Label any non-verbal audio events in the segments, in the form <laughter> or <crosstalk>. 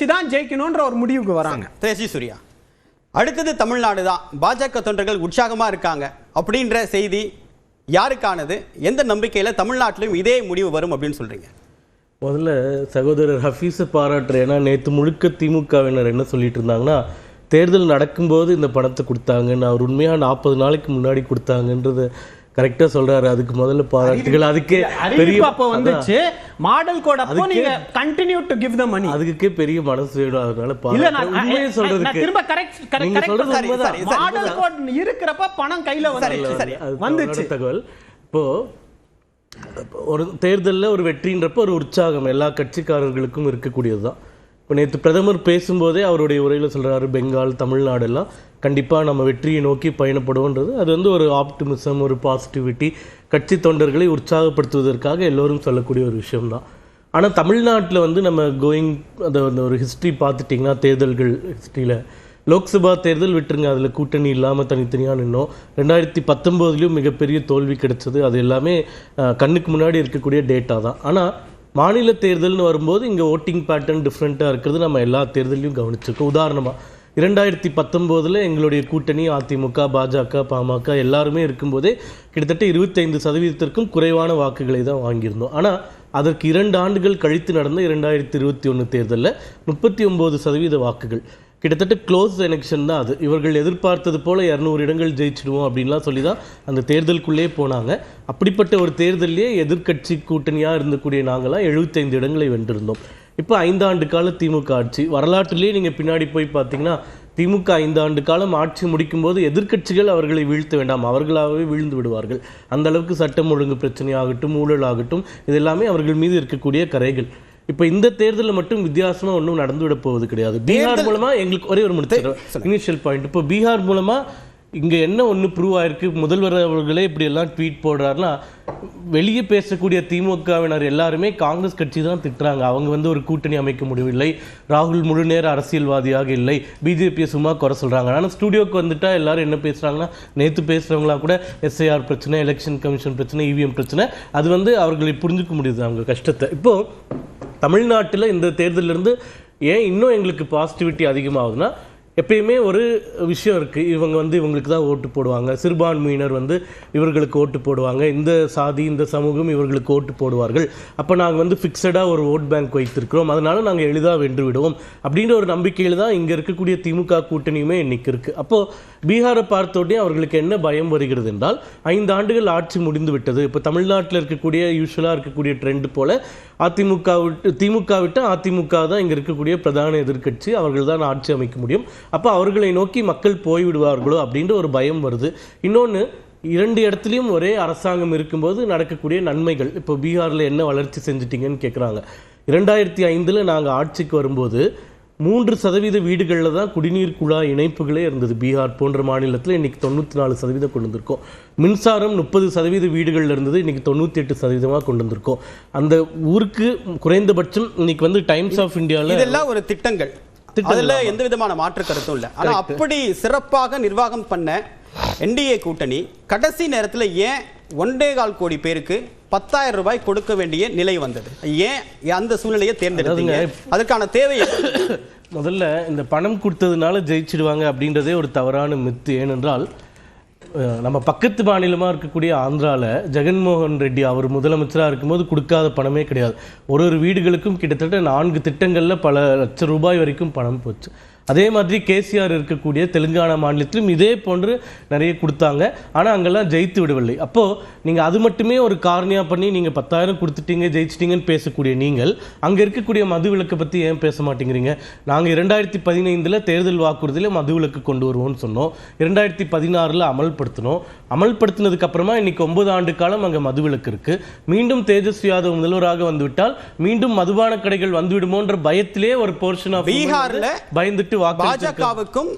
கட்சி தான் ஜெயிக்கணும்ன்ற ஒரு முடிவுக்கு வராங்க. தேஜி சூர்யா. அடுத்தது தமிழ்நாடு தான். பாஜக தொண்டர்கள் உற்சாகமா இருக்காங்க அப்படின்ற செய்தி யாருக்கானது? எந்த நம்பிக்கையில தமிழ்நாட்டிலும் இதே முடிவு வரும் அப்படின்னு சொல்றீங்க? முதல்ல சகோதரர் ஹஃபீஸை பாராட்டுறேன். ஏன்னா நேற்று முழுக்க திமுகவினர் என்ன சொல்லிட்டு இருந்தாங்கன்னா தேர்தல் நடக்கும்போது இந்த பணத்தை கொடுத்தாங்கன்னு அவர் உண்மையாக நாற்பது நாளைக்கு முன்னாடி கொடுத்தாங்கன்றது கரெக்டாக சொல்றாரு. அதுக்கு முதல்ல பாராட்டுகள் அதுக்கே பெரிய அப்போ வந்துச்சு. மாடல் கோட் அப்போ நீங்க continue to give the money அதுக்கே பெரிய மனசு வேணும். அதனால இல்ல. நான் சொல்றதுக்கு திரும்ப கரெக்ட் கரெக்ட். மாடல் கோட் இருக்கிறப்ப பணம் கையில வந்துச்சு. தவறான தகவல். இப்போ ஒரு தேர்தலில் ஒரு வெற்றின்றப்ப ஒரு உற்சாகம். எல்லா கட்சிக்காரர்களுக்கும் இருக்கக்கூடியது தான் இப்போ நேற்று பிரதமர் பேசும்போதே அவருடைய உரையில் சொல்கிறாரு பெங்கால் தமிழ்நாடெல்லாம் கண்டிப்பாக நம்ம வெற்றியை நோக்கி பயணப்படுவோன்றது அது வந்து ஒரு ஆப்டிமிசம் ஒரு பாசிட்டிவிட்டி கட்சி தொண்டர்களை உற்சாகப்படுத்துவதற்காக எல்லோரும் சொல்லக்கூடிய ஒரு விஷயம்தான். ஆனால் தமிழ்நாட்டில் வந்து நம்ம கோயிங் அந்த அந்த ஒரு ஹிஸ்ட்ரி பார்த்துட்டிங்கன்னா தேர்தல்கள் ஹிஸ்ட்ரியில் லோக்சபா தேர்தல் விட்டுருங்க. அதில் கூட்டணி இல்லாமல் தனித்தனியாக நின்னோம். ரெண்டாயிரத்தி பத்தொம்போதுலேயும் மிகப்பெரிய தோல்வி கிடைச்சது. அது எல்லாமே கண்ணுக்கு முன்னாடி இருக்கக்கூடிய டேட்டா தான். ஆனால் மாநில தேர்தல்னு வரும்போது இங்கே ஓட்டிங் பேட்டர்ன் டிஃப்ரெண்ட்டாக இருக்கிறது. நம்ம எல்லா தேர்தலையும் கவனிச்சிருக்கோம். உதாரணமாக இரண்டாயிரத்தி பத்தொம்போதில் எங்களுடைய கூட்டணி அதிமுக பாஜக பாமக எல்லாருமே இருக்கும்போதே கிட்டத்தட்ட இருபத்தைந்து சதவீதத்திற்கும் குறைவான வாக்குகளை தான் வாங்கியிருந்தோம். ஆனால் அதற்கு இரண்டு ஆண்டுகள் கழித்து நடந்த இரண்டாயிரத்தி இருபத்தி ஒன்று தேர்தலில் முப்பத்தி ஒம்பது சதவீத வாக்குகள். கிட்டத்தட்ட க்ளோஸ் எலெக்ஷன் தான் அது. இவர்கள் எதிர்பார்த்தது போல் இரநூறு இடங்கள் ஜெயிச்சிடுவோம் அப்படின்லாம் சொல்லி தான் அந்த தேர்தலுக்குள்ளேயே போனாங்க. அப்படிப்பட்ட ஒரு தேர்தலிலே எதிர்க்கட்சி கூட்டணியாக இருந்தக்கூடிய நாங்களாம் எழுபத்தைந்து இடங்களை வென்றிருந்தோம். இப்போ ஐந்தாண்டு கால திமுக ஆட்சி. வரலாற்றிலேயே நீங்கள் பின்னாடி போய் பார்த்தீங்கன்னா திமுக ஐந்தாண்டு காலம் ஆட்சி முடிக்கும்போது எதிர்க்கட்சிகள் அவர்களை வீழ்த்த வேண்டாம். அவர்களாகவே வீழ்ந்து விடுவார்கள். அந்த அளவுக்கு சட்டம் ஒழுங்கு பிரச்சனையாகட்டும் ஊழல் ஆகட்டும் இது எல்லாமே அவர்கள் மீது இருக்கக்கூடிய கரைகள். இப்போ இந்த தேர்தலில் மட்டும் வித்தியாசமா ஒன்றும் நடந்து விட போவது கிடையாது. பீகார் மூலமா எங்களுக்கு ஒரே ஒரு முடிச்சிடுறேன் இனிஷியல் பாயிண்ட் இப்போ பீகார் மூலமா இங்க என்ன ஒன்று ப்ரூவ் ஆயிருக்கு? முதல்வர் அவர்களே இப்படி எல்லாம் ட்வீட் போடுறாருன்னா வெளியே பேசக்கூடிய திமுகவினர் எல்லாருமே காங்கிரஸ் கட்சி தான் திட்டுறாங்க. அவங்க வந்து ஒரு கூட்டணி அமைக்க முடியவில்லை ராகுல் முழு நேர அரசியல்வாதியாக இல்லை. பிஜேபியை சும்மா குறை சொல்றாங்க. ஆனால் ஸ்டூடியோக்கு வந்துட்டா எல்லாரும் என்ன பேசுறாங்கன்னா நேத்து பேசுறவங்களா கூட எஸ்ஐஆர் பிரச்சனை எலெக்ஷன் கமிஷன் பிரச்சனை இவிஎம் பிரச்சனை அது வந்து அவர்களை புரிஞ்சுக்க முடியுது அவங்க கஷ்டத்தை. இப்போ தமிழ்நாட்டில் இந்த தேர்தல்ல இருந்து ஏன் இன்னும் எங்களுக்கு பாசிட்டிவிட்டி அதிகமாகுதுன்னா எப்பயுமே ஒரு விஷயம் இருக்குது இவங்க வந்து இவங்களுக்கு தான் ஓட்டு போடுவாங்க. சிறுபான்மையினர் வந்து இவர்களுக்கு ஓட்டு போடுவாங்க. இந்த சாதி இந்த சமூகம் இவர்களுக்கு ஓட்டு போடுவார்கள். அப்போ நாங்கள் வந்து ஃபிக்ஸடாக ஒரு ஓட் பேங்க் வைத்திருக்கிறோம். அதனால் நாங்கள் எளிதாக வென்று விடுவோம். அப்படின்ற ஒரு நம்பிக்கையில் தான் இங்கே இருக்கக்கூடிய திமுக கூட்டணியுமே இன்னைக்கு இருக்குது அப்போது பீகாரை பார்த்தோடனே அவர்களுக்கு என்ன பயம் வருகிறது என்றால் ஐந்து ஆண்டுகள் ஆட்சி முடிந்து விட்டது. இப்போ தமிழ்நாட்டில் இருக்கக்கூடிய யூஸ்வலாக இருக்கக்கூடிய ட்ரெண்ட் போல் அதிமுக விட்டு திமுக விட்டு அதிமுக தான் இங்கே இருக்கக்கூடிய பிரதான எதிர்க்கட்சி. அவர்கள் தான் ஆட்சி அமைக்க முடியும். அப்போ அவர்களை நோக்கி மக்கள் போய்விடுவார்களோ அப்படின்ற ஒரு பயம் வருது. இன்னொன்று இரண்டு இடத்துலையும் ஒரே அரசாங்கம் இருக்கும்போது நடக்கக்கூடிய நன்மைகள். இப்போ பீகாரில் என்ன வளர்ச்சி செஞ்சிட்டிங்கன்னு கேட்குறாங்க இரண்டாயிரத்தி ஐந்தில் நாங்கள் ஆட்சிக்கு வரும்போது மூன்று சதவீத வீடுகளில் தான் குடிநீர் குழாய் இணைப்புகளே இருந்தது. பீகார் போன்ற மாநிலத்தில் இன்றைக்கி தொண்ணூற்றி நாலு சதவீதம் கொண்டு வந்திருக்கோம். மின்சாரம் முப்பது சதவீத வீடுகளில் இருந்தது இன்றைக்கி தொண்ணூற்றி எட்டு சதவீதமாக கொண்டு வந்திருக்கோம். அந்த ஊருக்கு குறைந்தபட்சம் இன்னைக்கு வந்து டைம்ஸ் ஆஃப் இந்தியாவில் இதெல்லாம் ஒரு திட்டங்கள், அதுல எந்த விதமான மாற்று கருத்தும் இல்ல. ஆனா அப்படி சிறப்பாக நிர்வாகம் பண்ண என்டிஏ கூட்டணி கடைசி நேரத்துல ஏன் ஒன்றே கால் கோடி பேருக்கு பத்தாயிரம் ரூபாய் கொடுக்க வேண்டிய நிலை வந்தது? ஏன் அந்த சூழ்நிலையை தேர்ந்தெடுத்தீங்க? அதுக்கான தேவை? <coughs> முதல்ல இந்த பணம் கொடுத்ததுனால ஜெயிச்சிடுவாங்க அப்படின்றதே ஒரு தவறான மித்து. ஏனென்றால் நம்ம பக்கத்து மாநிலமாக இருக்கக்கூடிய ஆந்திராவில் ஜெகன்மோகன் ரெட்டி அவர் முதலமைச்சராக இருக்கும்போது கொடுக்காத பணமே கிடையாது. ஒரு ஒரு வீடுகளுக்கும் கிட்டத்தட்ட நான்கு திட்டங்களில் பல லட்சம் ரூபாய் வரைக்கும் பணம் போச்சு. அதே மாதிரி கேசிஆர் இருக்கக்கூடிய தெலுங்கானா மாநிலத்திலும் இதே போன்று நிறைய கொடுத்தாங்க. ஆனால் அங்கெல்லாம் ஜெயித்து விடவில்லை. அப்போது நீங்கள் அது மட்டுமே ஒரு காரணியாக பண்ணி நீங்கள் பத்தாயிரம் கொடுத்துட்டீங்க ஜெயிச்சிட்டீங்கன்னு பேசக்கூடிய நீங்கள் அங்கே இருக்கக்கூடிய மது விலக்கை பற்றி ஏன் பேச மாட்டேங்கிறீங்க? நாங்கள் இரண்டாயிரத்தி பதினைந்தில் தேர்தல் வாக்குறுதியில் மது விலக்கு கொண்டு வருவோம்னு சொன்னோம். இரண்டாயிரத்தி பதினாறில் அமல்படுத்தினோம். அமல்படுத்தினதுக்கு அப்புறமா இன்னைக்கு ஒன்பது ஆண்டு காலம் அங்கே மது விலக்கு இருக்கு. மீண்டும் தேஜஸ்வி யாதவ் முதல்வராக வந்துவிட்டால் மீண்டும் மதுபான கடைகள் வந்துவிடுமோன்ற பயத்திலே ஒரு போர்ஷன் ஆஃப் பீகார்ல பயந்துட்டு வாக்களிச்சிருக்காங்க. பாஜகவுக்கும்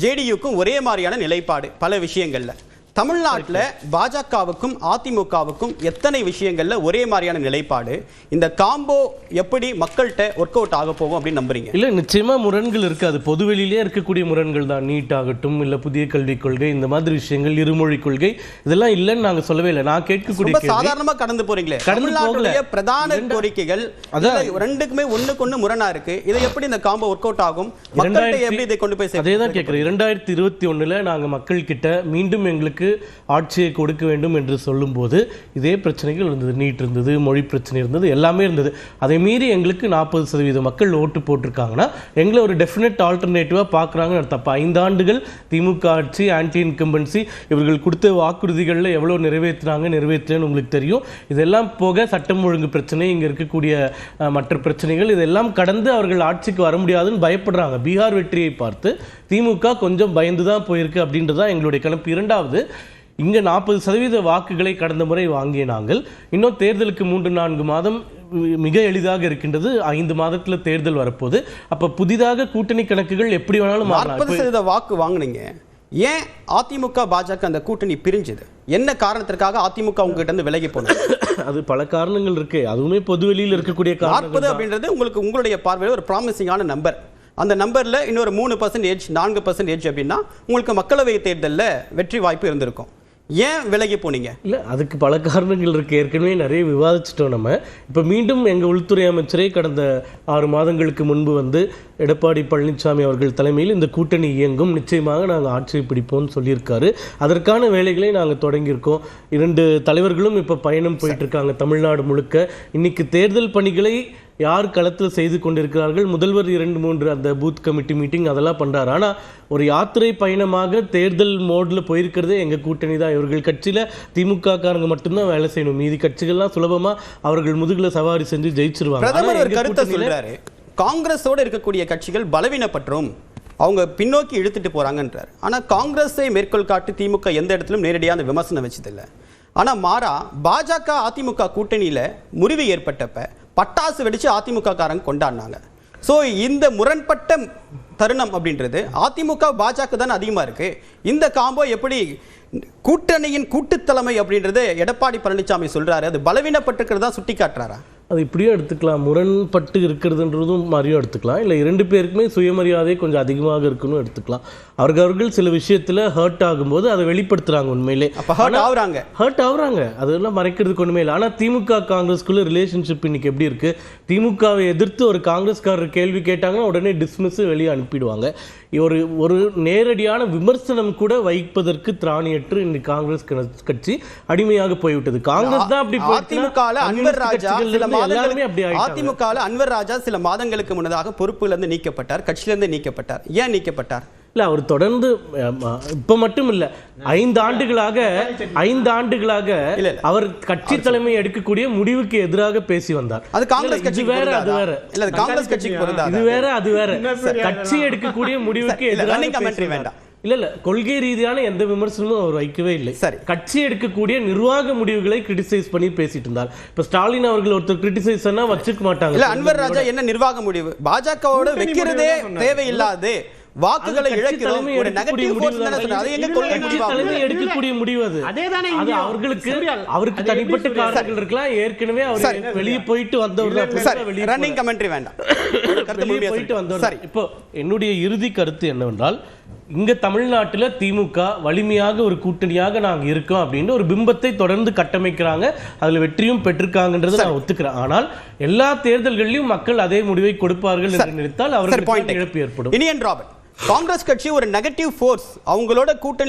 ஜேடியுக்கும் ஒரே மாதிரியான நிலைப்பாடு பல விஷயங்கள்ல தமிழ்நாட்டுல பாஜகவுக்கும் அதிமுகவுக்கும் எத்தனை விஷயங்கள்ல ஒரே மாதிரியான நிலைப்பாடு? இந்த காம்போ எப்படி மக்கள்கிட்ட ஒர்க் அவுட் ஆக போகும் அப்படின்னு நம்புறீங்க? இல்ல நிச்சயமா முரண்கள் இருக்கு அது பொதுவெளியிலே இருக்கக்கூடிய முரண்கள் தான். நீட் ஆகட்டும் இல்ல புதிய கல்விக் கொள்கை இந்த மாதிரி விஷயங்கள் இருமொழி கொள்கை இதெல்லாம் இல்லைன்னு நாங்க சொல்லவே இல்லை. நான் கேட்கக்கூடிய ரொம்ப கேள்வி சாதாரணமா கடந்து போறீங்களே. தமிழ்நாட்டுடைய. பிரதான கோரிக்கைகள் அதான். இதுல ரெண்டுக்குமே ஒண்ணுக்கு ஒண்ணு முரணா இருக்கு. இதை எப்படி இந்த காம்போ ஒர்க் அவுட் ஆகும்? மக்கள்கிட்ட எப்படி இதை கொண்டு போய் அதே தான் கேட்குறேன் இரண்டாயிரத்தி இருபத்தி ஒண்ணுல நாங்க மக்கள் கிட்ட மீண்டும் எங்களுக்கு ஆட்சியை கொடுக்க வேண்டும் என்று சொல்லும்போது இதே பிரச்சனைகள் இருந்தது. நீட் இருந்தது மொழி பிரச்சனை இருந்தது எல்லாமே இருந்தது. அதை மீறி எங்களுக்கு நாற்பது சதவீத மக்கள் ஓட்டு போட்டிருக்காங்கன்னா எங்களை ஒரு டெஃபினட் ஆல்டர்னேட்டிவாக பார்க்குறாங்கன்னு தப்பு ஐந்தாண்டுகள் திமுக ஆட்சி ஆன்டி இன்கம்பன்சி இவர்கள் கொடுத்த வாக்குறுதிகளில் எவ்வளோ நிறைவேற்றினாங்க நிறைவேற்றலன்னு உங்களுக்கு தெரியும். இதெல்லாம் போக சட்டம் ஒழுங்கு பிரச்சனை இங்கே இருக்கக்கூடிய மற்ற பிரச்சனைகள் இதெல்லாம் கடந்து அவர்கள் ஆட்சிக்கு வர முடியாதுன்னு பயப்படுறாங்க. பீகார் வெற்றியை பார்த்து திமுக கொஞ்சம் பயந்து தான் போயிருக்கு அப்படின்றதான் எங்களுடைய கணப்பு இரண்டாவது இங்கே நாற்பது சதவீத வாக்குகளை கடந்த முறை வாங்கிய நாங்கள். இன்னும் தேர்தலுக்கு மூன்று நான்கு மாதம் மிக எளிதாக இருக்கின்றது. ஐந்து மாதத்துல தேர்தல் வரப்போகுது. அப்ப புதிதாக கூட்டணி கணக்குகள் எப்படி வேணாலும் நாற்பது சதவீத வாக்கு வாங்குனீங்க. ஏன் அதிமுக பாஜக அந்த கூட்டணி பிரிஞ்சது? என்ன காரணத்திற்காக அதிமுக உங்ககிட்ட இருந்து விலகி போனது? <coughs> அது பல காரணங்கள் இருக்கு. அதுவுமே பொதுவெளியில் இருக்கக்கூடிய நாற்பது. அப்படின்றது உங்களுக்கு உங்களுடைய பார்வையில் ஒரு ப்ராமிசிங்கான நம்பர் அந்த நம்பர்ல இன்னொரு மூணு பர்சன்டேஜ் நான்கு பர்சன்டேஜ் அப்படின்னா உங்களுக்கு மக்களவை தேர்தலில் வெற்றி வாய்ப்பு இருந்திருக்கும். ஏன் விலகி போனீங்க? இல்ல அதுக்கு பல காரணங்கள் இருக்கு. ஏற்கனவே நிறைய விவாதிச்சிட்டோம் நம்ம. இப்ப மீண்டும் எங்க உள்துறை அமைச்சரே கடந்த ஆறு மாதங்களுக்கு முன்பு வந்து எடப்பாடி பழனிசாமி அவர்கள் தலைமையில் இந்த கூட்டணி இயங்கும். நிச்சயமாக நாங்கள் ஆட்சியை பிடிப்போம்னு சொல்லியிருக்காரு. அதற்கான வேலைகளை நாங்கள் தொடங்கியிருக்கோம். இரண்டு தலைவர்களும் இப்போ பயணம் போயிட்டு இருக்காங்க தமிழ்நாடு முழுக்க. இன்னைக்கு தேர்தல் பணிகளை யார் களத்தில் செய்து கொண்டிருக்கிறார்கள்? முதல்வர் இரண்டு மூன்று அந்த பூத் கமிட்டி மீட்டிங் அதெல்லாம் பண்றாரு. ஆனா ஒரு யாத்திரை பயணமாக தேர்தல் மோட்ல போயிருக்கிறதே எங்க கூட்டணி தான். இவர்கள் கட்சியில திமுக காரங்க மட்டும்தான் வேலை செய்யணும். மீதி கட்சிகள்லாம் சுலபமா அவர்கள் முதுகுல சவாரி செஞ்சு ஜெயிச்சிருவாங்க. காங்கிரஸோட இருக்கக்கூடிய கட்சிகள் பலவீனப்பற்றும் அவங்க பின்னோக்கி இழுத்துட்டு போறாங்கன்றார். ஆனா காங்கிரஸை மேற்கோள் காட்டி திமுக எந்த இடத்திலும் நேரடியாக அந்த விமர்சனம் வச்சதில்லை. ஆனா மாறா பாஜக அதிமுக கூட்டணியில முறிவு ஏற்பட்டப்ப பட்டாசு வெடிச்சு அதிமுக காரங்க கொண்டாடினாங்க. ஸோ இந்த முரண்பட்ட தருணம் அப்படின்றது அதிமுக பாஜக தான் அதிகமாக இருக்கு. இந்த காம்போ எப்படி கூட்டணியின் கூட்டுத்தலைமை அப்படின்றது எடப்பாடி பழனிசாமி சொல்றாரு அது பலவீனப்பட்டிருக்கிறதா சுட்டி காட்டுறாரா அது இப்படியும் எடுத்துக்கலாம். முரண்பட்டு இருக்கிறதுன்றதும் மாதிரியும் எடுத்துக்கலாம். இல்லை இரண்டு பேருக்குமே சுயமரியாதை கொஞ்சம் அதிகமாக இருக்குன்னு எடுத்துக்கலாம். அவர்கள் அவர்கள் சில விஷயத்துல ஹர்ட் ஆகும்போது அதை வெளிப்படுத்துறாங்க உண்மையிலே. ஹர்ட் ஆகுறாங்க ஹர்ட் ஆகுறாங்க அதெல்லாம் மறைக்கிறதுக்கு ஒண்ணுமே இல்லை. ஆனா திமுக காங்கிரஸ்குள்ள ரிலேஷன்ஷிப் இன்னைக்கு எப்படி இருக்கு? திமுகவை எதிர்த்து ஒரு காங்கிரஸ்காரர் கேள்வி கேட்டாங்கன்னா உடனே டிஸ்மிஸ் வெளியே அனுப்பிடுவாங்க. ஒரு ஒரு நேரடியான விமர்சனம் கூட வைப்பதற்கு திராணியற்று இன்னைக்கு காங்கிரஸ் கட்சி- அடிமையாக போய்விட்டது. காங்கிரஸ் தான் அப்படி அதிமுகல அன்வர் ராஜா சில அப்படி மாதங்களுக்கு ஆயிட்டாங்க. அதிமுகல அன்வர் ராஜா சில மாதங்களுக்கு முன்னதாக பொறுப்புல இருந்து நீக்கப்பட்டார் கட்சியில இருந்து நீக்கப்பட்டார். ஏன் நீக்கப்பட்டார்? இல்ல அவர் தொடர்ந்து இப்ப மட்டும் இல்ல ஐந்து ஆண்டுகளாக ஐந்து ஆண்டுகளாக. அவர் கட்சி தலைமை எடுக்கக்கூடிய முடிவுக்கு எதிராக பேசி வந்தார் அது காங்கிரஸ் கட்சிக்கு வேற அது பொருந்தாதா? வேற இல்ல காங்கிரஸ் கட்சிக்கு இது வேற அது வேற கட்சி எடுக்கக்கூடிய முடிவுக்கு எதிராக. வேண்டாம். இல்ல இல்ல கொள்கை ரீதியான எந்த விமர்சனமும் அவர் வைக்கவே இல்லை சரி. கட்சி எடுக்கக்கூடிய நிர்வாக முடிவுகளை கிரிட்டிசைஸ் பண்ணி பேசிட்டு இருந்தார் இப்ப ஸ்டாலின் அவர்கள் ஒருத்தர் கிரிட்டிசைஸ் பண்ணா வச்சுக்க மாட்டாங்க இல்ல அன்வர் ராஜா என்ன நிர்வாக முடிவு பாஜகவோட வைக்கிறதே. தேவையில்லாது வாக்குகளை இழக்கிறோம். ஒரு எடுக்கக்கூடிய நெகட்டிவ் ஃபோர்ஸ் முடிவு தானே அது எங்க கொள்கை முடிவாகும் தலைமை எடுக்கக்கூடிய முடிவு அது. அதேதானே அது இங்கேயும். அவர்களுக்கு சூர்யா, அவருக்கு தனிப்பட்ட? காரணங்கள் இருக்கலாம். ஏற்கனவே அவர். வெளியே போயிட்டு வந்தவர் சரி. ரன்னிங் கமெண்ட்ரி வேண்டாம். <coughs> வெளியே போயிட்டு. வந்தவர் சரி. இப்போ என்னுடைய இறுதி கருத்து என்னவென்றால் இங்க தமிழ்நாட்டுல திமுக வலிமையாக ஒரு கூட்டணியாக நாங்க இருக்கோம் அப்படின்னு ஒரு பிம்பத்தை தொடர்ந்து கட்டமைக்கிறாங்க. அதுல வெற்றியும் பெற்றிருக்காங்கன்றதை நான் ஒத்துக்கிறேன். ஆனால் எல்லா தேர்தல்களிலும் மக்கள் அதே முடிவை கொடுப்பார்கள் என்று நினைத்தால் தான் இழப்பு ஏற்படும். இனியன் ராபர்ட். காங்கிரஸ் கட்சி ஒரு நெகட்டிவ் ஃபோர்ஸ் அவங்களோட கூட்டணி